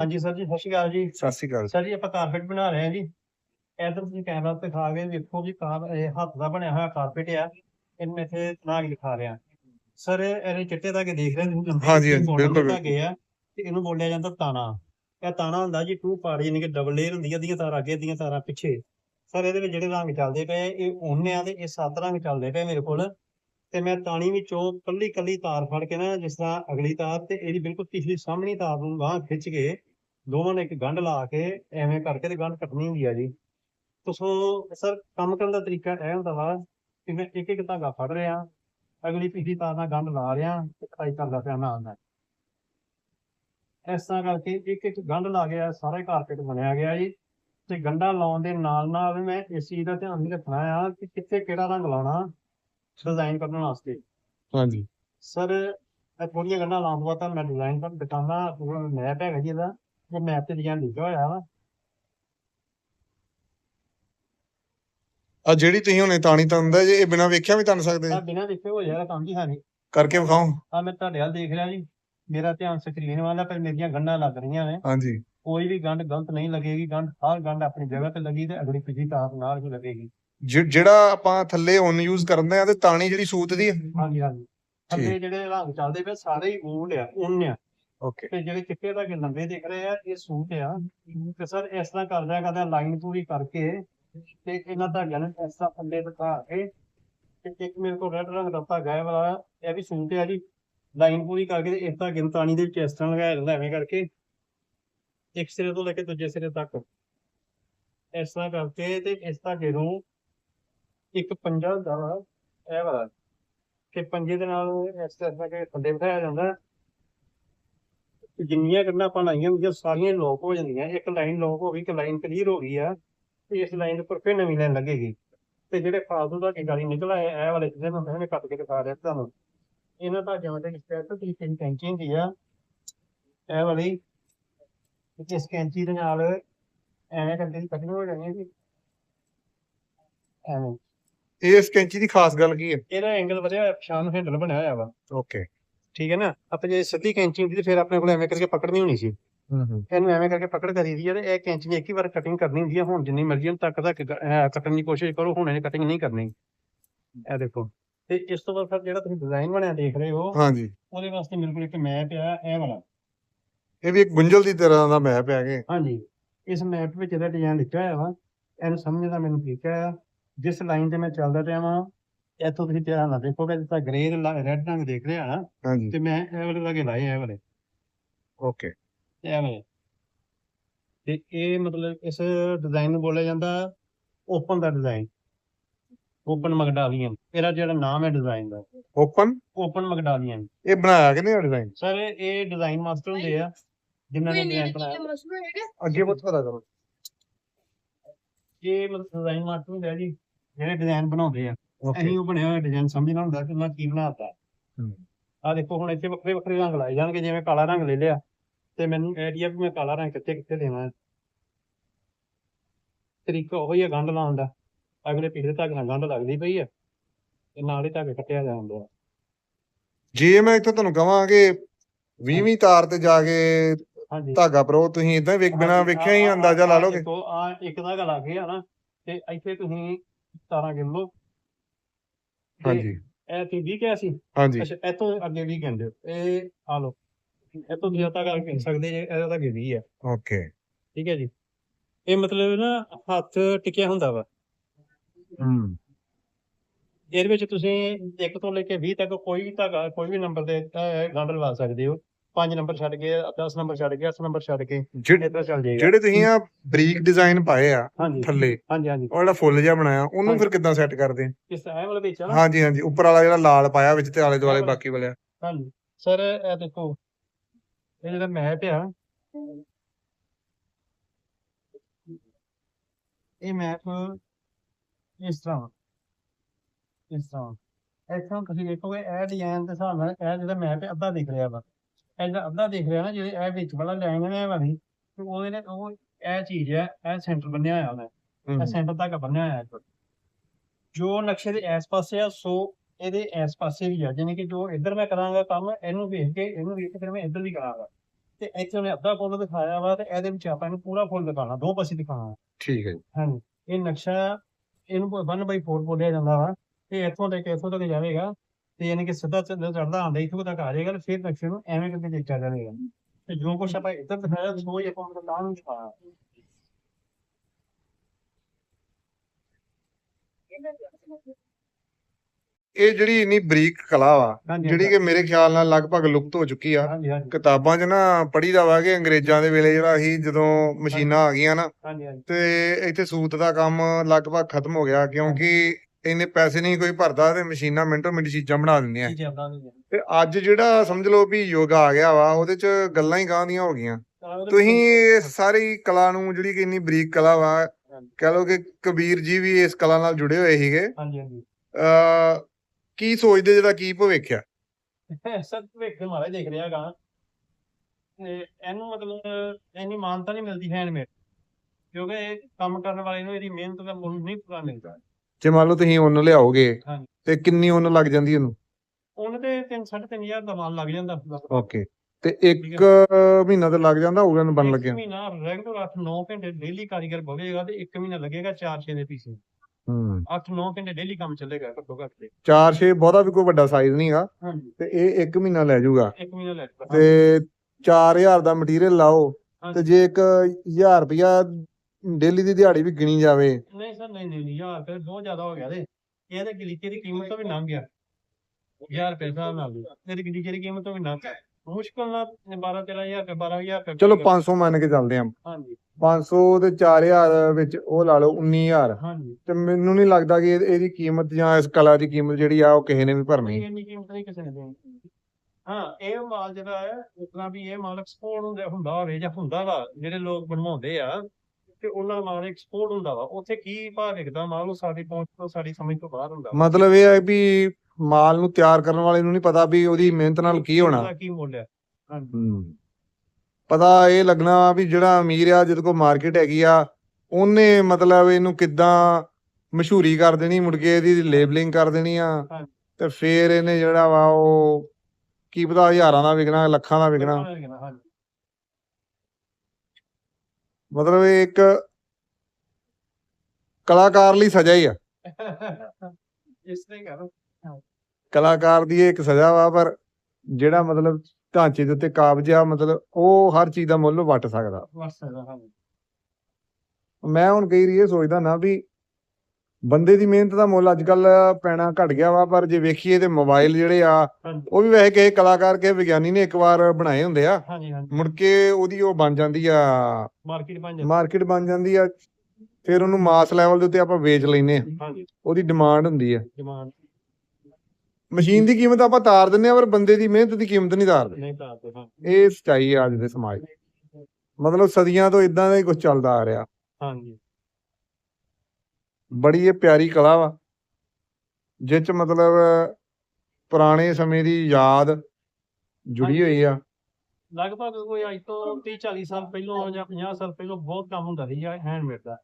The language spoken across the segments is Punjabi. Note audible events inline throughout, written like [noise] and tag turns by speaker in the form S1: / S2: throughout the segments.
S1: ਹਾਂਜੀ ਸਰ ਜੀ ਸਤਿ ਸ਼੍ਰੀ ਅਕਾਲ ਜੀ।
S2: ਸਤਿ ਸ਼੍ਰੀ ਅਕਾਲ।
S1: ਸਰ ਜੀ ਆਪਾਂ ਕਾਰਪੇਟ ਬਣਾ ਰਹੇ ਹਾਂ ਜੀ। ਇਧਰ ਤੁਸੀਂ ਕੈਮਰਾ ਤੇ ਦਿਖਾ ਕੇ ਵੇਖੋ ਜੀ ਕਾਰ ਇਹ ਹੱਥ ਦਾ ਬਣਿਆ ਹੋਇਆ ਕਾਰਪੇਟ ਆ। ਇਹਨੂੰ ਇੱਥੇ ਬਣਾ ਕੇ ਦਿਖਾ ਰਿਹਾ ਸਰ ਇਹਦੇ ਚਿੱਟੇ ਧਾਗੇ ਦੇਖ ਰਹੇ ਤੁਸੀਂ?
S2: ਹਾਂਜੀ, ਬਿਲਕੁਲ,
S1: ਧਾਗੇ ਆ ਤੇ ਇਹਨੂੰ ਬੋਲਿਆ ਜਾਂਦਾ ਤਾਣਾ। ਇਹ ਤਾਣਾ ਹੁੰਦਾ ਜੀ ਟੂ ਪਾਰਟ ਯਾਨੀ ਕਿ ਡਬਲ ਲੇਅਰ ਹੁੰਦੀ ਆ ਦੀਆਂ ਤਾਰਾਂ ਅੱਗੇ ਦੀਆਂ ਤਾਰਾਂ ਪਿੱਛੇ। ਸਰ ਇਹਦੇ ਵਿੱਚ ਜਿਹੜੇ ਰੰਗ ਚੱਲਦੇ ਪਏ ਇਹ ਉਹਨੇ ਆ ਤੇ ਇਹ ਸੱਤ ਰੰਗ ਚੱਲਦੇ ਪਏ ਮੇਰੇ ਕੋਲ। ਤੇ ਮੈਂ ਤਾਣੀ ਵਿੱਚੋਂ ਕੱਲੀ ਕੱਲੀ ਤਾਰ ਫੜ ਕੇ ਨਾ ਜਿਸ ਤਰ੍ਹਾਂ ਅਗਲੀ ਤਾਰ ਤੇ ਇਹਦੀ ਬਿਲਕੁਲ ਪਿਛਲੀ ਸਾਹਮਣੀ ਤਾਰ ਨੂੰ ਬਾਹਰ ਖਿੱਚ ਕੇ ਦੋਵਾਂ ਨੇ ਇੱਕ ਗੰਢ ਲਾ ਕੇ ਐਵੇਂ ਕਰਕੇ ਤੇ ਗੰਢ ਕੱਟਣੀ ਹੁੰਦੀ ਆ ਜੀ। ਤੁਸੀਂ ਸਰ ਕੰਮ ਕਰਨ ਦਾ ਤਰੀਕਾ ਇਹ ਹੁੰਦਾ ਵਾ ਕਿ ਮੈਂ ਇੱਕ ਇੱਕ ਧਾਗਾ ਫੜ ਰਿਹਾ ਅਗਲੀ ਪਿਛਲੀ ਤਾਰ ਨਾਲ ਗੰਢ ਲਾ ਰਿਹਾ ਤੇ ਖਾਈ ਕਰਦਾ ਪਿਆ ਨਾਲ ਨਾਲ ਇਸ ਤਰ੍ਹਾਂ ਕਰਕੇ ਇੱਕ ਇੱਕ ਗੰਢ ਲਾ ਗਿਆ ਸਾਰਾ ਕਾਰਪੇਟ ਬਣਿਆ ਗਿਆ ਜੀ ਤੇ ਗੰਢਾ ਲਾਉਣ ਦੇ ਨਾਲ ਨਾਲ ਮੈਂ ਇਸ ਚੀਜ਼ ਦਾ ਧਿਆਨ ਵੀ ਰੱਖਣਾ ਆ ਕਿ ਕਿੱਥੇ ਕਿਹੜਾ ਰੰਗ ਲਾਉਣਾ ਡਿਜ਼ਾਈਨ ਕਰਨ ਵਾਸਤੇ।
S2: ਹਾਂਜੀ।
S1: ਸਰ ਇਹ ਥੋੜੀਆਂ ਗੰਢਾਂ ਲਾਉਣ ਤੋਂ ਬਾਅਦ ਮੈਂ ਡਿਜ਼ਾਈਨ ਕਰ ਦਿਖਾਉਣਾ ਪੂਰਾ ਮੈਪ ਹੈਗਾ ਜੀ ਇਹਦਾ। ਉਹ ਮੈਪ ਤੇ ਡਿਜ਼ਾਈਨ ਲਿਖਿਆ ਹੋਇਆ ਵਾ
S2: ਆ ਜਿਹੜੀ ਤੁਸੀਂ ਹੁਣੇ ਤਾਣੀ ਤੰਦਾ ਜੇ ਇਹ ਬਿਨਾਂ ਵੇਖਿਆ ਵੀ ਤਨ ਸਕਦੇ
S1: ਆ? ਬਿਨਾਂ ਦੇਖੇ ਹੋ ਜਾਏਗਾ ਕੰਮ ਜੀ ਹਾਂ ਨਹੀਂ।
S2: ਕਰਕੇ ਵਿਖਾਓ।
S1: ਆ ਮੈਂ ਤੁਹਾਡੇ ਵੱਲ ਦੇਖ ਰਿਹਾ ਜੀ। ਮੇਰਾ ਧਿਆਨ ਸਕਰੀਨ ਵੱਲ ਆ ਪਰ ਮੇਰੀਆਂ ਗੰਢਾਂ ਲੱਗ ਰਹੀਆਂ ਨੇ।
S2: ਹਾਂਜੀ।
S1: ਕੋਈ ਵੀ ਗੰਢ ਗਲਤ ਨਹੀਂ ਲੱਗੇਗੀ। ਗੰਢ ਹਰ ਗੰਢ ਆਪਣੀ ਜਗ੍ਹਾ ਤੇ ਲੱਗੀ ਤੇ ਅਗਲੀ ਪਿਛਲੀ ਤਾਰ ਨਾਲ ਹੀ ਲੱਗੇਗੀ।
S2: ਜਿ- ਜਿਹੜਾ ਆਪਾਂ ਥੱਲੇ ਔਨ ਯੂਜ਼ ਕਰਦੇ ਆ ਤੇ ਤਾਣੀ ਜਿਹੜੀ ਸੂਤ ਦੀ
S1: ਹਾਂਜੀ ਹਾਂਜੀ। ਥੱਲੇ ਜਿਹੜੇ ਰੰਗ ਚੱਲਦੇ ਪਏ ਸਾਰੇ ਹੀ ਊਲ ਆ ਉਨ ਆ।
S2: ਓਕੇ
S1: ਤੇ ਜਿਹੜੇ ਚਿੱਟੇ ਧਾਗੇ ਲੰਬੇ ਦਿਖ ਰਹੇ ਆ, ਇਹ ਸੂਟ ਆ। ਤੇ ਸਰ, ਇਸ ਤਰ੍ਹਾਂ ਕਰਦਿਆਂ ਕਰਦਿਆਂ ਲਾਈਨ ਪੂਰੀ ਕਰਕੇ ਤੇ ਇਹਨਾਂ ਧਾਗਿਆਂ ਨੂੰ ਇਸ ਤਰ੍ਹਾਂ ਥੱਲੇ ਦਿਖਾ ਕੇ ਤੇ ਇੱਕ ਮੇਰੇ ਕੋਲ ਰੈੱਡ ਰੰਗ ਦਾ ਧਾਗਾ ਹੈ ਵਾਲਾ, ਇਹ ਵੀ ਸੂਟ ਆ ਜੀ। ਲਾਈਨ ਪੂਰੀ ਕਰਕੇ ਤੇ ਇਸ ਧਾਗੇ ਨੂੰ ਦੇ ਵਿੱਚ ਇਸ ਤਰ੍ਹਾਂ ਲਗਾਇਆ ਜਾਂਦਾ ਐਵੇਂ ਕਰਕੇ ਇੱਕ ਸਿਰੇ ਤੋਂ ਲੈ ਕੇ ਦੂਜੇ ਸਿਰੇ ਤੱਕ। ਇਸ ਤਰ੍ਹਾਂ ਕਰਕੇ ਤੇ ਇਸ ਧਾਗੇ ਨੂੰ ਇੱਕ ਪੰਜਾ ਦਾ, ਇਹ ਵਾਲਾ ਕਿ ਪੰਜੇ ਦੇ ਨਾਲ ਇਸ ਤਰ੍ਹਾਂ ਕਰਕੇ ਥੱਲੇ ਬਿਠਾਇਆ ਜਾਂਦਾ। ਜਿੰਨੀਆਂ ਗੱਲਾਂ ਆਪਾਂ ਲਾਈਆਂ ਹੁੰਦੀਆਂ ਸਾਰੀਆਂ ਲੋਕ ਹੋ ਜਾਂਦੀਆਂ। ਇੱਕ ਲਾਈਨ ਲੋਕ ਹੋ ਗਈ ਇੱਕ ਲਾਈਨ ਕਲੀਅਰ ਹੋ ਗਈ ਆ ਤੇ ਇਸ ਲਾਈਨ ਦੇ ਉੱਪਰ ਫਿਰ ਨਵੀਂ ਲਾਈਨ ਲੱਗੇਗੀ। ਤੇ ਜਿਹੜੇ ਫਾਲਤੂ ਦਾ ਗਾਲੀ ਨਿਕਲ ਆਏ ਇਹ ਵਾਲੇ ਜਿਹਦੇ ਨੂੰ ਮੈਂ ਕੱਟ ਕੇ ਦਿਖਾ ਰਿਹਾ ਤੁਹਾਨੂੰ। ਇਹਨਾਂ ਦਾ ਜਿਵੇਂ ਤੇ ਸਪੈਸ਼ਲ ਦੀ ਕੈਂਚੀ ਹੁੰਦੀ ਆ। ਇਹ ਵਾਲੀ ਇਸ ਕੈਂਚੀ ਦੇ ਨਾਲ ਐਵੇਂ ਕਰਕੇ ਦੀ ਕਟਿੰਗ ਹੋ ਜਾਣੀ ਜੀ। ਐਵੇਂ।
S2: ਇਸ ਕੈਂਚੀ ਦੀ ਖਾਸ ਗੱਲ ਕੀ ਹੈ
S1: ਇਹਦਾ ਐਂਗਲ ਵਧਿਆ ਹੋਇਆ ਪਛਾਣ ਨੂੰ ਹੈਂਡਲ ਬਣਿਆ ਹੋਇਆ ਵਾ।
S2: ਓਕੇ
S1: ਠੀਕ ਹੈ ਨਾ? ਆਪਾਂ ਜੇ ਸਿੱਧੀ ਕੈਂਚੀ ਹੁੰਦੀ ਤੇ ਫਿਰ ਆਪਣੇ ਕੋਲ ਐਵੇਂ ਕਰਕੇ ਪਕੜਨੀ ਹੋਣੀ ਸੀ।
S2: ਹੂੰ ਹੂੰ।
S1: ਇਹਨੂੰ ਐਵੇਂ ਕਰਕੇ ਪਕੜ ਕਰੀ ਦੀ ਹੈ ਤੇ ਇਹ ਕੈਂਚੀ ਨੇ ਇੱਕ ਹੀ ਵਾਰ ਕਟਿੰਗ ਕਰਨੀ ਹੁੰਦੀ ਹੈ ਹੁਣ ਜਿੰਨੀ ਮਰਜ਼ੀ ਉਹਨੂੰ ਤੱਕ ਤੱਕ ਕੱਟਣ ਦੀ ਕੋਸ਼ਿਸ਼ ਕਰੋ ਹੁਣ ਇਹਨੇ ਕਟਿੰਗ ਨਹੀਂ ਕਰਨੀ। ਇਹ ਦੇਖੋ ਤੇ ਇਸ ਤੋਂ ਬਾਅਦ ਫਿਰ ਜਿਹੜਾ ਤੁਸੀਂ ਡਿਜ਼ਾਈਨ ਬਣਿਆ ਦੇਖ ਰਹੇ ਹੋ
S2: ਹਾਂਜੀ।
S1: ਉਹਦੇ ਵਾਸਤੇ ਮੇਰੇ ਕੋਲ ਇੱਕ ਮੈਪ ਆ ਇਹ ਵਾਲਾ।
S2: ਇਹ ਵੀ ਇੱਕ ਗੁੰਝਲ ਦੀ ਤਰ੍ਹਾਂ ਦਾ ਮੈਪ ਹੈ ਕਿ
S1: ਹਾਂਜੀ। ਇਸ ਮੈਪ ਵਿੱਚ ਇਹਦਾ ਡਿਜ਼ਾਈਨ ਲਿਖਿਆ ਹੋਇਆ ਵਾ। ਇਹਨੂੰ ਸਮਝਣ ਦਾ ਮੈਨੂੰ ਤਰੀਕਾ ਆ। ਜਿਸ ਲਾਈਨ ਤੇ ਮੈਂ ਚੱਲਦਾ ਪਿਆ ਵਾਂ ਇੱਥੋਂ ਤੁਸੀਂ ਧਿਆਨ ਨਾਲ ਦੇਖੋਗੇ ਤਰ੍ਹਾਂ ਗ੍ਰੇ ਰੈੱਡ ਰੰਗ ਦੇਖ ਰਿਹਾ ਨਾ
S2: ਹਾਂਜੀ।
S1: ਤੇ ਮੈਂ ਇਹ ਵਾਲੇ ਲਾਗੇ ਲਾਏ ਇਹ ਵਾਲੇ।
S2: ਓਕੇ।
S1: ਐਵੇਂ ਤੇ ਇਹ ਮਤਲਬ ਇਸ ਡਿਜ਼ਾਈਨ ਨੂੰ ਬੋਲਿਆ ਜਾਂਦਾ ਓਪਨ ਦਾ ਡਿਜ਼ਾਈਨ। Open medallion. ਇਹਦਾ ਜਿਹੜਾ ਨਾਮ ਹੈ ਡਿਜ਼ਾਈਨ ਦਾ।
S2: ਓਪਨ?
S1: Open medallion.
S2: ਇਹ ਬਣਾਇਆ ਕਿ ਨਹੀਂ ਡਿਜ਼ਾਈਨ?
S1: ਸਰ ਇਹ ਡਿਜ਼ਾਈਨ ਮਾਸਟਰ ਹੁੰਦੇ ਆ ਜਿਨ੍ਹਾਂ ਨੇ ਡਿਜ਼ਾਈਨ ਬਣਾਇਆ
S2: ਅੱਗੇ ਬਹੁਤ ਪਤਾ ਕਰੋ।
S1: ਇਹ ਮਤਲਬ ਡਿਜ਼ਾਈਨ ਮਾਸਟਰ ਹੁੰਦੇ ਆ ਜੀ ਜਿਹੜੇ ਡਿਜ਼ਾਈਨ ਬਣਾਉਂਦੇ ਆ।
S2: ਓਕੇ
S1: ਅਸੀਂ ਉਹ ਬਣਿਆ ਹੋਇਆ ਡਿਜ਼ਾਈਨ ਸਮਝਣਾ ਹੁੰਦਾ ਕਿ ਉਹਨਾਂ ਕੀ ਬਣਾਤਾ। ਆ ਦੇਖੋ ਹੁਣ ਇੱਥੇ ਵੱਖਰੇ ਵੱਖਰੇ ਰੰਗ ਲਾਏ ਜਾਣਗੇ ਜਿਵੇਂ ਕਾਲਾ ਰੰਗ ਲੈ ਲਿਆ। ਤੇ ਮੈਨੂੰ ਆਈਡੀਆ ਵੀ ਮੈਂ ਕਾਲਾ ਰੰਗ ਕਿੱਥੇ ਕਿੱਥੇ ਦੇਣਾ ਹੈ। ਤਰੀਕਾ ਉਹੀ ਹੈ ਗੰਢ ਲਾਉਣ ਦਾ। ਅਗਲੇ ਧਾਗੇ ਨਾਲ ਗੰਢ ਲੱਗਦੀ ਪਈ ਹੈ ਤੇ ਨਾਲ ਹੀ ਧਾਗੇ ਕੱਟਿਆ ਜਾਂਦਾ
S2: ਜੇ ਮੈਂ ਇੱਥੋਂ ਤੁਹਾਨੂੰ ਕਹਾਂ ਕਿ 20ਵੀਂ ਤਾਰ ਤੇ ਜਾ ਕੇ
S1: ਹਾਂਜੀ।
S2: ਧਾਗਾ ਪਰੋ ਤੁਸੀਂ ਇਦਾਂ ਵੇਖ ਬਿਨਾ ਵੇਖਿਆ ਹੀ ਅੰਦਾਜ਼ਾ ਲਾ ਲੋਗੇ
S1: ਦੇਖੋ ਆ ਇੱਕ ਧਾਗਾ ਲੱਗ ਗਿਆ ਨਾ ਤੇ ਇੱਥੇ ਤੁਸੀਂ ਤਾਰਾਂ ਗਿਣ ਲਓ। ਤੇ
S2: ਹਾਂਜੀ।
S1: ਇਹ ਤੀ 20 ਕਿਹਾ ਸੀ?
S2: ਹਾਂਜੀ।
S1: ਅੱਛਾ ਇੱਥੋਂ ਅੱਗੇ ਵੀ ਕਹਿੰਦੇ ਹੋ। ਇਹ ਆ ਲਓ। ਇੱਥੋਂ ਤੁਸੀਂ ਧਾਗਾ ਗਿਣ ਸਕਦੇ ਜੇ ਇਹਦਾ ਤਾਂ 20 ਹੈ।
S2: ਓਕੇ।
S1: ਠੀਕ ਹੈ ਜੀ। ਇਹ ਮਤਲਬ ਨਾ ਹੱਥ ਟਿਕਿਆ ਹੁੰਦਾ ਵਾ।
S2: ਹੂੰ।
S1: ਇਹਦੇ ਵਿੱਚ ਤੁਸੀਂ 1 ਤੋਂ ਲੈ ਕੇ 20 ਤੱਕ ਕੋਈ ਵੀ ਧਾਗਾ ਕੋਈ ਵੀ ਨੰਬਰ ਦੇ ਅਹ, ਗੰਢ ਲਵਾ ਸਕਦੇ ਹੋ। 5 ਨੰਬਰ ਛੱਡ ਕੇ 10 ਨੰਬਰ ਛੱਡ ਕੇ 8 ਨੰਬਰ ਛੱਡ ਕੇ
S2: ਜਿਹੜੇ
S1: ਇਦਾਂ ਚੱਲ ਜਾਏਗਾ।
S2: ਜਿਹੜੇ ਤੁਸੀਂ ਆ ਬਰੀਕ ਡਿਜ਼ਾਈਨ ਪਾਏ ਆ
S1: ਹਾਂਜੀ।
S2: ਥੱਲੇ
S1: ਹਾਂਜੀ ਹਾਂਜੀ।
S2: ਉਹ ਜਿਹੜਾ ਫੁੱਲ ਜਿਹਾ ਬਣਾਇਆ ਉਹਨੂੰ। ਫਿਰ ਕਿੱਦਾਂ ਸੈੱਟ ਕਰਦੇ? ਆ
S1: ਕਿਸ ਤਰ੍ਹਾਂ ਇਹ ਵਾਲਾ ਵਿੱਚ ਆ
S2: ਹਾਂਜੀ ਹਾਂਜੀ ਉੱਪਰ ਵਾਲਾ ਜਿਹੜਾ ਲਾਲ ਪਾਇਆ ਵਿੱਚ ਤੇ ਆਲੇ ਦੁਆਲੇ
S1: ਵਾਲਾ।
S2: ਬਾਕੀ ਵਾਲਿਆ।
S1: ਹਾਂਜੀ। ਸਰ ਇਹ ਦੇਖੋ ਇਹ ਜਿਹੜਾ ਮੈਪ ਆ ਇਹ ਮੈਪ ਇਸ ਤਰ੍ਹਾਂ ਇਸ ਤਰ੍ਹਾਂ ਇਸ ਤਰ੍ਹਾਂ ਤੁਸੀਂ ਦੇਖੋਗੇ ਇਹ ਡਿਜ਼ਾਈਨ ਦੇ ਹਿਸਾਬ ਨਾਲ ਇਹ ਜਿਹੜਾ ਮੈਪ ਅੱਧਾ ਦਿਖ ਰਿਹਾ ਵਾ। ਇਹ ਜਿਹੜਾ ਅੱਧਾ ਦਿਖ ਰਿਹਾ ਨਾ ਜਿਹੜੇ ਇਹ ਵਿੱਚ ਵਾਲਾ ਲਾਈਨ ਹੈ ਵਾਲੀ ਉਹਦੇ ਨੇ ਉਹ ਇਹ ਚੀਜ਼ ਹੈ ਇਹ ਸੈਂਟਰ ਬੰਨਿਆ ਹੋਇਆ ਉਹਨੇ। ਇਹ ਸੈਂਟਰ ਤੱਕ ਬੰਨਿਆ ਹੋਇਆ ਹੈ ਜੋ ਨਕਸ਼ੇ ਦੇ ਇਸ ਪਾਸੇ ਆ ਸੋ ਇਹਦੇ ਇਸ ਪਾਸੇ ਵੀ ਆ। ਜਾਣੀ ਕਿ ਜੋ ਇੱਧਰ ਮੈਂ ਕਰਾਂਗਾ ਕੰਮ ਇਹਨੂੰ ਵੇਖ ਕੇ ਇਹਨੂੰ ਵੇਖ ਕੇ ਫਿਰ ਮੈਂ ਇੱਧਰ ਵੀ ਕਰਾਂਗਾ। ਤੇ ਇੱਥੇ ਉਹਨੇ ਅੱਧਾ ਫੁੱਲ ਦਿਖਾਇਆ ਵਾ ਤੇ ਇਹਦੇ ਵਿੱਚ ਆਪਾਂ ਇਹਨੂੰ ਪੂਰਾ ਫੁੱਲ ਦਿਖਾਣਾ ਦੋ ਪਾਸੇ ਦਿਖਾਣਾ
S2: ਠੀਕ ਹੈ ਜੀ।
S1: ਹਾਂਜੀ ਇਹ ਨਕਸ਼ਾ ਇਹਨੂੰ 1 ਬਾਈ 4 ਬੋਲਿਆ ਜਾਂਦਾ ਵਾ। ਤੇ ਇੱਥੋਂ ਲੈ ਕੇ ਇੱਥੋਂ ਤੱਕ ਜਾਵੇਗਾ। ਤੇ ਯਾਨੀ ਕਿ ਸਿੱਧਾ ਚੜਦਾ ਆਂਦਾ ਇੱਥੋਂ ਤੱਕ ਆ ਜਾਏਗਾ ਫਿਰ ਨਕਸ਼ੇ ਨੂੰ ਐਵੇਂ ਕਰਕੇ ਦੇਖਿਆ ਜਾਵੇਗਾ ਤੇ ਜੋ ਕੁਛ ਆਪਾਂ ਇੱਧਰ ਦਿਖਾਇਆ ਉਹ ਹੀ ਆਪਾਂ ਨੂੰ ਤਾਂ ਨੂੰ ਦਿਖਾਇਆ।
S2: ਇਹ ਜਿਹੜੀ ਇੰਨੀ ਬਰੀਕ ਕਲਾ ਵਾ ਜਿਹੜੀ ਕਿ ਮੇਰੇ ਖਿਆਲ ਨਾਲ ਲਗਭਗ ਲੁਪਤ ਹੋ ਚੁੱਕੀ ਆ। ਕਿਤਾਬਾਂ 'ਚ ਨਾ ਪੜ੍ਹੀਦਾ ਵਾ ਕਿ ਅੰਗਰੇਜ਼ਾਂ ਦੇ ਵੇਲੇ ਜਿਹੜਾ ਸੀ ਜਦੋਂ ਮਸ਼ੀਨਾਂ ਆ ਗਈਆਂ ਨਾ ਤੇ ਇੱਥੇ ਸੂਤ ਦਾ ਕੰਮ ਲਗਭਗ ਖਤਮ ਹੋ ਗਿਆ ਕਿਉਂਕਿ ਇੰਨੇ ਪੈਸੇ ਨਹੀਂ ਕੋਈ ਭਰਦਾ ਤੇ ਮਸ਼ੀਨਾਂ ਮਿੰਟੋ ਮਿੰਟ ਚੀਜ਼ਾਂ ਬਣਾ ਦਿੰਦੀਆਂ। ਤੇ ਅੱਜ ਜਿਹੜਾ ਸਮਝ ਲਓ ਵੀ ਯੁੱਗ ਆ ਗਿਆ ਵਾ ਉਹਦੇ 'ਚ ਗੱਲਾਂ ਹੀ ਗਾਂ ਦੀਆਂ ਹੋ ਗਈਆਂ। ਤੁਸੀਂ ਇਸ ਸਾਰੀ ਕਲਾ ਨੂੰ ਜਿਹੜੀ ਕਿ ਇੰਨੀ ਬਰੀਕ ਕਲਾ ਵਾ ਕਹ ਲਓ ਕਿ ਕਬੀਰ ਜੀ ਵੀ ਇਸ ਕਲਾ ਨਾਲ ਜੁੜੇ ਹੋਏ ਸੀਗੇ।
S1: ਹਾਂਜੀ ਹਾਂਜੀ।
S2: ਅ ਕੀ ਸੋਚਦੇ ਜਿਹੜਾ ਕੀ ਭਵਿੱਖ ਆ? [laughs]
S1: ਸਰ ਭਵਿੱਖ ਮਾਰੇ ਦੇਖ ਰਿਹਾ ਗਾ ਤੇ ਇਹਨੂੰ ਮਤਲਬ ਇੰਨੀ ਮਾਨਤਾ ਨਹੀਂ ਮਿਲਦੀ ਹੈਂਡਮੇਡ ਕਿਉਂਕਿ ਇਹ ਕੰਮ ਕਰਨ ਵਾਲੇ ਨੂੰ ਇਹਦੀ ਮਿਹਨਤ ਦਾ ਮੁੱਲ ਨਹੀਂ ਪੂਰਾ ਮਿਲਦਾ।
S2: ਜੇ ਮੰਨ ਲਓ ਤੁਸੀਂ ਉਹਨੂੰ ਲਿਆਓਗੇ
S1: ਹਾਂਜੀ।
S2: ਤੇ ਕਿੰਨੀ ਉਹਨੂੰ ਲੱਗ ਜਾਂਦੀ ਉਹਨੂੰ?
S1: ਉਹਨੇ ਤੇ 3 3500 ਦਾ ਮਾਲ ਲੱਗ ਜਾਂਦਾ। ਹੁੰਦਾ
S2: ਓਕੇ। ਤੇ ਇੱਕ ਮਹੀਨਾ ਤੇ ਲੱਗ ਜਾਂਦਾ ਹੋਊਗਾ ਉਹਨੂੰ ਬਣ
S1: ਇੱਕ
S2: ਲੱਗਿਆ?
S1: ਮਹੀਨਾ ਰੈਗੂਲਰ 8-9 ਘੰਟੇ ਡੇਲੀ ਕਾਰੀਗਰ ਬਵੇਗਾ ਤੇ ਇੱਕ ਮਹੀਨਾ ਲੱਗੇਗਾ 4-6 ਦੇ ਪੀਸ।
S2: ਹੂੰ।
S1: 8-9 ਘੰਟੇ ਡੇਲੀ ਕੰਮ ਚੱਲੇਗਾ ਘੱਟੋ ਘੱਟ ਤੇ।
S2: 4-6 ਬਹੁਤਾ ਵੀ ਕੋਈ ਵੱਡਾ ਸਾਈਜ਼ ਨਹੀਂਗਾ
S1: ਹਾਂਜੀ।
S2: ਤੇ ਇਹ ਇੱਕ ਮਹੀਨਾ ਲੈ ਜਾਊਗਾ।
S1: ਇੱਕ ਮਹੀਨਾ ਲੈ ਜਾਊਗਾ।
S2: ਤੇ 4000 ਦਾ ਮਟੀਰੀਅਲ ਲਾਓ। ਤੇ। ਜੇ ਇੱਕ 1000 ਰੁਪਿਆ ਡੇਲੀ ਦੀ ਦਿਹਾੜੀ ਵੀ ਗਿਣੀ ਜਾਵੇ।
S1: ਨਹੀਂ ਸਰ ਨਹੀਂ ਨਹੀਂ ਨਹੀਂ, ਯਾਰ ਫਿਰ ਬਹੁਤ ਜ਼ਿਆਦਾ ਹੋ ਗਿਆ ਤੇ। ਇਹ ਤੇ ਗਲੀਚੇ ਦੀ ਕੀਮਤ ਤੋਂ ਵੀ ਲੰਘ ਗਿਆ। ਯਾਰ ਰੁਪਏ ਹਿਸਾਬ ਨਾਲ। ਵੀ ਇਹਦੀ ਗਲੀਚੇ ਦੀ ਕੀਮਤ ਤੋਂ ਵੀ ਲੰਘ ਗਿਆ। ਮੁਸ਼ਕਲ ਨਾਲ 12 13000 ਰੁਪਏ 12000 ਰੁਪਏ
S2: ਚਲੋ
S1: ਪਏਗਾ।
S2: 500 ਮੰਨ ਕੇ ਚੱਲਦੇ ਆਂ।
S1: ਹਾਂਜੀ।
S2: 500 ਤੇ 4000 ਵਿੱਚ ਉਹ ਲਾ ਲਓ 19000
S1: ਹਾਂਜੀ।
S2: ਤੇ ਮੈਨੂੰ ਨਹੀਂ ਲੱਗਦਾ ਕਿ ਇਹ- ਇਹਦੀ ਕੀਮਤ ਜਾਂ ਇਸ ਕਲਾ ਦੀ ਕੀਮਤ ਜਿਹੜੀ ਆ ਉਹ ਕਿਸੇ ਨੇ ਵੀ ਭਰਨੀ।
S1: ਨਹੀਂ ਇੰਨੀ ਕੀਮਤ ਨਹੀਂ ਕਿਸੇ ਨੇ ਦੇਣੀ। ਹਾਂ ਇਹ ਮਾਲ ਜਿਹੜਾ ਹੈ ਉਤਨਾ ਵੀ ਇਹ ਮਾਲ ਐਕਸਪੋਰਟ ਹੁੰਦਾ ਹੁੰਦਾ ਹੋਵੇ ਜਾਂ ਹੁੰਦਾ ਵਾ ਜਿਹੜੇ ਲੋਕ ਬਣਵਾਉਂਦੇ ਆ ਤੇ ਉਹਨਾਂ ਦਾ ਮਾਲ ਐਕਸਪੋਰਟ ਹੁੰਦਾ ਵਾ। ਉੱਥੇ ਕੀ ਭਾਅ ਵਿਕਦਾ ਮਾਲ? ਉਹ ਸਾਡੀ ਪਹੁੰਚ ਤੋਂ ਸਾਡੀ ਸਮਝ ਤੋਂ ਬਾਹਰ ਹੁੰਦਾ ਵਾ।
S2: ਮਤਲਬ ਇਹ ਹੈ ਵੀ ਮਾਲ ਨੂੰ ਤਿਆਰ ਕਰਨ ਵਾਲੇ ਨੂੰ ਨਹੀਂ ਪਤਾ ਵੀ ਉਹਦੀ ਮਿਹਨਤ ਨਾਲ ਕੀ ਹੋਣਾ।
S1: ਉਹਦਾ ਕੀ ਮੁੱਲ ਹੈ। ਹਾਂਜੀ।
S2: ਹੂੰ। ਪਤਾ ਇਹ ਲੱਗਣਾ ਵੀ ਜਿਹੜਾ ਅਮੀਰ ਆ ਜਿਹਦੇ ਕੋਲ ਮਾਰਕੀਟ ਹੈਗੀ ਆ ਉਹਨੇ ਮਤਲਬ ਇਹਨੂੰ ਕਿੱਦਾਂ ਮਸ਼ਹੂਰੀ ਕਰ ਦੇਣੀ ਮੁੜ ਕੇ ਇਹਦੀ ਲੇਬਲਿੰਗ ਕਰ ਦੇਣੀ ਆ।
S1: ਹਾਂਜੀ।
S2: ਤੇ ਫੇਰ ਇਹਨੇ ਜਿਹੜਾ ਵਾ ਉਹ ਕੀ ਪਤਾ ਹਜ਼ਾਰਾਂ ਦਾ ਵਿਕਣਾ। ਲੱਖਾਂ ਦਾ ਵਿਕਣਾ
S1: ਹਾਂਜੀ।
S2: ਮਤਲਬ ਇਹ ਇੱਕ ਕਲਾਕਾਰ ਲਈ ਸਜ਼ਾ ਹੀ ਆ। [laughs]
S1: ਇਸ ਤਰ੍ਹਾਂ ਹੀ ਕਰੋ।
S2: ਕਲਾਕਾਰ ਦੀ ਇਹ ਇੱਕ ਸਜ਼ਾ ਵਾ ਪਰ ਜਿਹੜਾ ਮਤਲਬ ਢਾਂਚੇ ਦੇ ਉੱਤੇ ਕਾਬਜ ਮਤਲਬ ਉਹ ਹਰ ਚੀਜ਼ ਦਾ ਮੁੱਲ ਵੱਟ ਸਕਦਾ। ਮੈਂ ਹੁਣ ਕਈ ਇਹ ਸੋਚਦਾ ਨਾ ਵੀ ਬੰਦੇ ਦੀ ਮਿਹਨਤ ਦਾ ਮੁੱਲ ਅੱਜ ਕੱਲ ਪੈਣਾ ਘਟ ਗਿਆ ਵਾ ਪਰ ਜੇ ਵੇਖੀਏ ਤੇ ਮੋਬਾਈਲ ਜਿਹੜੇ ਆ
S1: ਹਾਂਜੀ।
S2: ਉਹ ਵੀ ਵੈਸੇ ਕਿਸੇ ਕਲਾਕਾਰ ਕਿਸੇ ਵਿਗਿਆਨੀ ਨੇ ਇੱਕ ਵਾਰ ਬਣਾਏ ਹੁੰਦੇ ਆ।
S1: ਹਾਂਜੀ ਹਾਂਜੀ।
S2: ਮੁੜ ਕੇ ਉਹਦੀ ਉਹ ਬਣ ਜਾਂਦੀ ਆ
S1: ਮਾਰਕੀਟ ਬਣ ਜਾਂਦੀ।
S2: ਮਾਰਕੀਟ ਬਣ ਜਾਂਦੀ ਆ ਫਿਰ ਉਹਨੂੰ ਮਾਸ ਲੈਵਲ ਦੇ ਉੱਤੇ ਆਪਾਂ ਵੇਚ ਲੈਨੇ ਆ।
S1: ਹਾਂਜੀ।
S2: ਉਹਦੀ ਡਿਮਾਂਡ ਹੁੰਦੀ ਆ।
S1: ਡਿਮਾਂਡ।
S2: ਮਸ਼ੀਨ ਦੀ ਕੀਮਤ ਆਪਾਂ ਤਾਰ ਦਿੰਨੇ ਆ ਪਰ ਬੰਦੇ ਦੀ ਮਿਹਨਤ ਦੀ ਕੀਮਤ ਨਹੀਂ ਤਾਰਦੇ।
S1: ਨਹੀਂ ਤਾਰਦੇ ਹਾਂ।
S2: ਇਹ ਸੱਚਾਈ ਆ ਅੱਜ ਦੇ ਸਮਾਜ। ਦੀ ਮਤਲਬ ਸਦੀਆਂ ਤੋਂ ਇਦਾਂ ਦਾ ਹੀ ਕੁਝ ਚੱਲਦਾ ਆ ਰਿਹਾ।
S1: ਹਾਂਜੀ।
S2: ਬੜੀ ਇਹ ਪਿਆਰੀ ਕਲਾ ਵਾ ਜਿਹ ਚ ਮਤਲਬ ਪੁਰਾਣੇ ਸਮੇਂ ਦੀ ਯਾਦ ਜੁੜੀ ਹੋਈ ਆ।
S1: ਲਗਭਗ ਕੋਈ ਅੱਜ ਤੋਂ 30 40 ਸਾਲ ਪਹਿਲਾਂ ਜਾਂ 50 ਸਾਲ ਪਹਿਲਾਂ ਬਹੁਤ ਕੰਮ ਹੁੰਦਾ ਸੀ ਹੈਂਡਮੇਡ ਦਾ।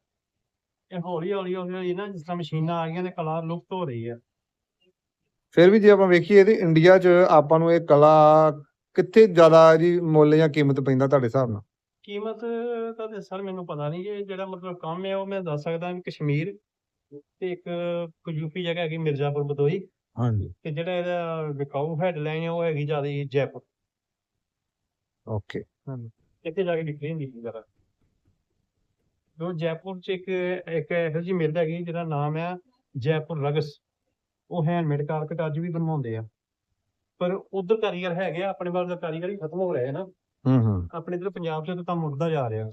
S1: ਇਹ ਹੌਲੀ ਹੌਲੀ ਹੌਲੀ ਨਾ ਜਿਸ ਤਰ੍ਹਾਂ ਮਸ਼ੀਨਾਂ ਆ ਗਈਆਂ ਤੇ ਕਲਾ ਲੁਪਤ ਹੋ ਰਹੀ ਹੈ
S2: ਫਿਰ ਵੀ ਜੇ ਆਪਾਂ ਵੇਖੀਏ ਤੇ ਇੰਡੀਆ 'ਚ ਆਪਾਂ ਨੂੰ ਇਹ ਕਲਾ ਕਿੱਥੇ ਜ਼ਿਆਦਾ ਇਹਦੀ ਮੁੱਲ ਜਾਂ ਕੀਮਤ ਪੈਂਦਾ ਤੁਹਾਡੇ ਹਿਸਾਬ ਨਾਲ?
S1: ਕੀਮਤ ਤਾਂ ਸਰ ਮੈਨੂੰ ਪਤਾ ਨਹੀਂ ਇਹ ਜਿਹੜਾ ਮਤਲਬ ਕੰਮ ਹੈ ਉਹ ਮੈਂ ਦੱਸ ਸਕਦਾ ਵੀ ਕਸ਼ਮੀਰ ਤੇ ਇੱਕ ਯੂਪੀ ਜਗ੍ਹਾ ਹੈਗੀ ਮਿਰਜ਼ਾਪੁਰ ਬਦੋਈ
S2: ਹਾਂਜੀ।
S1: ਤੇ ਜਿਹੜਾ ਇਹਦਾ ਵਿਕਾਊ ਹੈਡਲਾਈਨ ਹੈ ਉਹ ਹੈਗੀ ਜ਼ਿਆਦਾ ਜੈਪੁਰ।
S2: ਓਕੇ।
S1: ਇੱਥੇ ਜਾ ਕੇ ਵਿਕਰੀ ਹੁੰਦੀ ਸੀ ਜ਼ਰਾ। ਜੋ ਜੈਪੁਰ ਚ ਇੱਕ ਇੱਕ ਇਹੋ ਜਿਹੀ ਮਿਲ ਹੈਗੀ ਜਿਹਦਾ ਨਾਮ ਹੈ ਜੈਪੁਰ ਰਗਸ। ਉਹ ਹੈਂਡਮੇਡ ਕਾਰਪਟ ਅੱਜ ਵੀ ਬਣਵਾਉਂਦੇ ਆ। ਪਰ ਉਧਰ ਕਾਰੀਗਰ ਹੈਗੇ ਆ ਆਪਣੇ ਵੱਲ ਦਾ ਕਾਰੀਗਰ ਹੀ ਖਤਮ ਹੋ ਰਿਹਾ ਹੈ ਨਾ।
S2: ਹੂੰ ਹੂੰ।
S1: ਆਪਣੇ ਇਧਰ ਪੰਜਾਬ ਚ ਤਾਂ ਮੁੜਦਾ ਜਾ ਰਿਹਾ।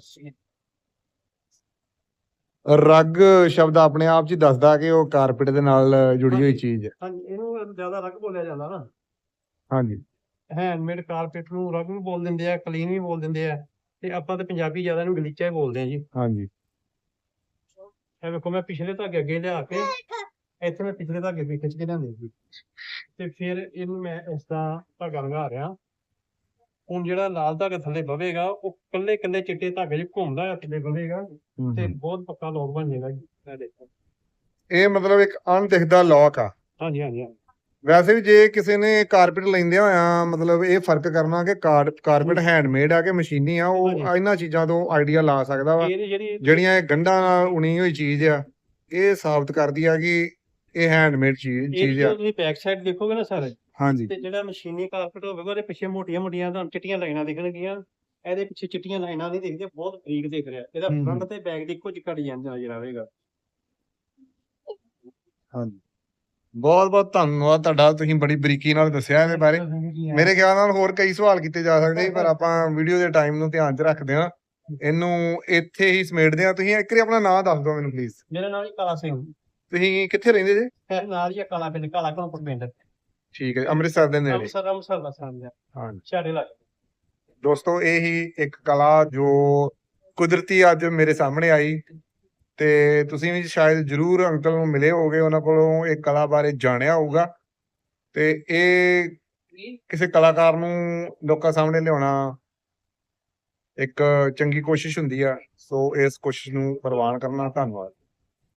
S2: ਰੱਗ ਸ਼ਬਦ ਆਪਣੇ ਆਪ 'ਚ ਹੀ ਦੱਸਦਾ ਕਿ ਉਹ ਕਾਰਪੇਟ ਦੇ ਨਾਲ ਜੁੜੀ ਹੋਈ। ਚੀਜ਼ ਹੈ।
S1: ਹਾਂਜੀ ਇਹਨੂੰ ਜ਼ਿਆਦਾ ਰਗ ਬੋਲਿਆ ਜਾਂਦਾ ਨਾ।
S2: ਹਾਂਜੀ।
S1: ਹੈਂਡਮੇਡ ਕਾਰਪੇਟ ਨੂੰ ਰਗ ਵੀ ਬੋਲ ਦਿੰਦੇ ਆ ਕਲੀਨ ਵੀ ਬੋਲ ਦਿੰਦੇ ਆ ਤੇ ਆਪਾਂ ਤੇ ਪੰਜਾਬੀ ਜ਼ਿਆਦਾ ਇਹਨੂੰ ਗਲੀਚਾ ਹੀ ਬੋਲਦੇ ਆ ਜੀ।
S2: ਹਾਂਜੀ।
S1: ਇਹ ਵੇਖੋ ਮੈਂ ਪਿਛਲੇ ਧਾਗੇ ਅੱਗੇ ਲਿਆ ਕੇ ਇੱਥੇ ਮੈਂ ਪਿਛਲੇ ਧਾਗੇ ਵੀ ਖਿੱਚ ਕੇ ਲਿਆਂਦੇ ਸੀ। ਤੇ ਫਿਰ ਇਹਨੂੰ ਮੈਂ ਇਸ ਦਾ ਧਾਗਾ ਲਗਾ ਰਿਹਾ। ਹੁਣ ਜਿਹੜਾ ਲਾਲ ਧਾਗਾ ਥੱਲੇ ਬਵੇਗਾ ਉਹ ਕੱਲੇ ਕੱਲੇ ਚਿੱਟੇ ਧਾਗੇ 'ਚ ਘੁੰਮਦਾ ਹੈ ਥੱਲੇ ਬਵੇਗਾ
S2: ਹੂੰ,
S1: ਤੇ
S2: ਹੂੰ।
S1: ਬਹੁਤ ਪੱਕਾ ਲੋਕ ਬਣ ਜਾਏਗਾ ਜੀ ਇਹ ਦੇਖੋ
S2: ਇਹ ਮਤਲਬ ਇੱਕ ਅਣਦਿਖਦਾ ਲੋਕ ਆ
S1: ਹਾਂਜੀ ਹਾਂਜੀ ਹਾਂਜੀ।
S2: ਵੈਸੇ ਵੀ ਜੇ ਕਿਸੇ ਨੇ ਕਾਰਪੈਟ ਲੈਂਦੇ ਹੋਇਆ ਮਤਲਬ ਇਹ ਫ਼ਰਕ ਕਰਨਾ ਕਿ ਕਾਰਪੈਟ ਹੈਂਡਮੇਡ ਆ ਕਿ ਮਸ਼ੀਨੀ ਆ ਉਹ
S1: ਹਾਂਜੀ।
S2: ਇਹਨਾਂ ਚੀਜ਼ਾਂ ਤੋਂ ਆਈਡੀਆ ਲਾ ਸਕਦਾ ਵਾ
S1: ਇਹਦੀ ਜਿਹੜੀ
S2: ਜਿਹੜੀਆਂ ਇਹ ਗੰਢਾਂ ਨਾਲ ਉਣੀ ਹੋਈ ਚੀਜ਼ ਆ ਇਹ ਸਾਬਤ ਕਰਦੀ ਆ ਕਿ ਇਹ ਹੈਂਡਮੇਡ ਚੀਜ਼
S1: ਇਹ
S2: ਚੀਜ਼ ਆ
S1: ਜਦੋਂ ਤੁਸੀਂ ਬੈਕ ਸਾਈਡ ਦੇਖੋਗੇ ਨਾ ਸਰ
S2: ਹਾਂਜੀ।
S1: ਤੇ ਜਿਹੜਾ ਮਸ਼ੀਨੀ ਕਾਰਪੈਟ ਹੋਵੇਗਾ ਉਹਦੇ ਪਿੱਛੇ ਮੋਟੀਆਂ ਮੋਟੀਆਂ ਤੁਹਾਨੂੰ ਚਿੱਟੀਆਂ ਲਾਈਨਾਂ ਦਿਖਣਗੀਆਂ। ਇਹਦੇ ਪਿੱਛੇ ਚਿੱਟੀਆਂ ਲਾਈਨਾਂ ਨਹੀਂ ਦਿਖਦੀਆਂ ਬਹੁਤ ਬਰੀਕ ਦਿਖ ਰਿਹਾ। ਇਹਦਾ
S2: ਹੂੰ, ਹੂੰ।
S1: ਫਰੰਟ ਤੇ ਬੈਕ ਦੀ ਇੱਕੋ ਜਿਹਾ ਡਿਜ਼ਾਈਨ ਨਜ਼ਰ ਆਵੇਗਾ
S2: ਹਾਂਜੀ। ਬਹੁਤ ਬਹੁਤ ਧੰਨਵਾਦ ਤੁਹਾਡਾ ਤੁਸੀਂ ਬੜੀ ਬਰੀਕੀ ਨਾਲ ਦੱਸਿਆ ਇਹਦੇ ਬਾਰੇ। ਮੇਰੇ ਖਿਆਲ ਨਾਲ ਹੋਰ ਕਈ ਸਵਾਲ ਕੀਤੇ ਜਾ ਸਕਦੇ ਸੀ ਪਰ ਆਪਾਂ ਵੀਡੀਓ ਦੇ ਟਾਈਮ ਨੂੰ ਧਿਆਨ 'ਚ ਰੱਖਦੇ ਹਾਂ। ਇਹਨੂੰ ਇੱਥੇ ਹੀ ਸਮੇਟਦੇ ਹਾਂ। ਤੁਸੀਂ ਇੱਕ ਵਾਰੀ ਆਪਣਾ ਨਾਮ ਦੱਸ ਦਿਓ ਮੈਨੂੰ ਪਲੀਜ਼
S1: ਮੇਰਾ ਨਾਮ ਜੀ ਕਾਲਾ ਸਿੰਘ।
S2: ਤੁਸੀਂ ਕਿੱਥੇ ਰਹਿੰਦੇ ਜੇ?
S1: ਹੈ ਨਾਲ ਹੀ ਆ ਕਾਲਾ ਪਿੰਡ ਕਾਲਾ ਕੋਲ ਪਿੰਡ।
S2: ਠੀਕ ਹੈ ਅੰਮ੍ਰਿਤਸਰ ਦੇ ਨੇੜੇ।
S1: ਅੰਮ੍ਰਿਤਸਰ ਅੰਮ੍ਰਿਤਸਰ ਦਾ ਸਾਹਮਣੇ
S2: ਹਾਂਜੀ।
S1: ਛਾੜੇ ਲੱਗ
S2: ਦੋਸਤੋ ਇਹ ਹੀ ਇੱਕ ਕਲਾ ਜੋ ਕੁਦਰਤੀ ਅੱਜ ਮੇਰੇ ਸਾਹਮਣੇ ਆਈ ਤੇ ਤੁਸੀਂ ਵੀ ਸ਼ਾਇਦ ਜਰੂਰ ਅੰਕਲ ਨੂੰ ਮਿਲੇ ਹੋਗੇ ਉਹਨਾਂ ਕੋਲੋਂ ਇਹ ਕਲਾ ਬਾਰੇ ਜਾਣਿਆ ਹੋਊਗਾ। ਤੇ ਇਹ ਕਿਸੇ ਕਲਾਕਾਰ ਨੂੰ ਲੋਕਾਂ ਸਾਹਮਣੇ ਲਿਆਉਣਾ ਇੱਕ ਚੰਗੀ ਕੋਸ਼ਿਸ਼ ਹੁੰਦੀ ਆ। ਸੋ ਇਸ ਕੋਸ਼ਿਸ਼ ਨੂੰ ਪ੍ਰਵਾਨ ਕਰਨਾ ਧੰਨਵਾਦ।